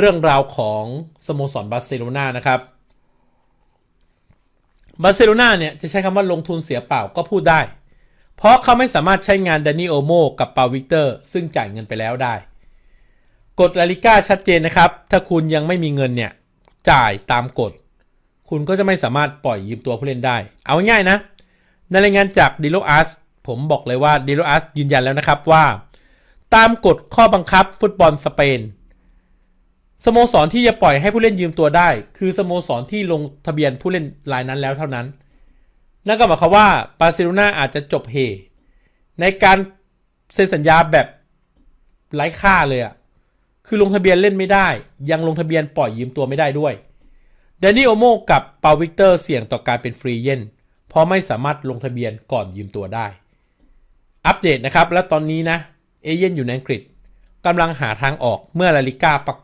เรื่องราวของสโมสรบาร์เซโลนานะครับบาร์เซโลนาเนี่ยจะใช้คำว่าลงทุนเสียเปล่าก็พูดได้ เพราะเขาไม่สามารถใช้งานดานิโอโมกับปาวิกเตอร์ซึ่งจ่ายเงินไปแล้วได้ กฎลาลิก้าชัดเจนนะครับ ถ้าคุณยังไม่มีเงินเนี่ยจ่ายตามกฎ คุณก็จะไม่สามารถปล่อยยืมตัวผู้เล่นได้ เอาง่ายๆนะ ในรายงานจากดิโลอาร์สผมบอกเลยว่าดิโลอาร์สยืนยันแล้วนะครับว่า ตามกฎข้อบังคับฟุตบอลสเปน โมสรที่จะปล่อยให้ผู้เล่นยืมตัวได้ คือสโมสรที่ลงทะเบียนผู้เล่นรายนั้นแล้วเท่านั้น นั่นก็หมายความว่าบาร์เซโลนาอาจจะจบเฮในการเซ็นสัญญาแบบไร้ค่าเลยอะคือลงทะเบียนเล่นไม่ได้ ยังลงทะเบียนปล่อยยืมตัวไม่ได้ด้วยแดนนี่โอโมกับเปาวิกเตอร์เสี่ยงต่อการเป็นฟรีเยนเพราะไม่สามารถลงทะเบียนก่อนยืมตัวได้ อัปเดตนะครับ และตอนนี้นะ เอเย่นอยู่ในอังกฤษกำลังหาทางออกเมื่อลาลิก้าประ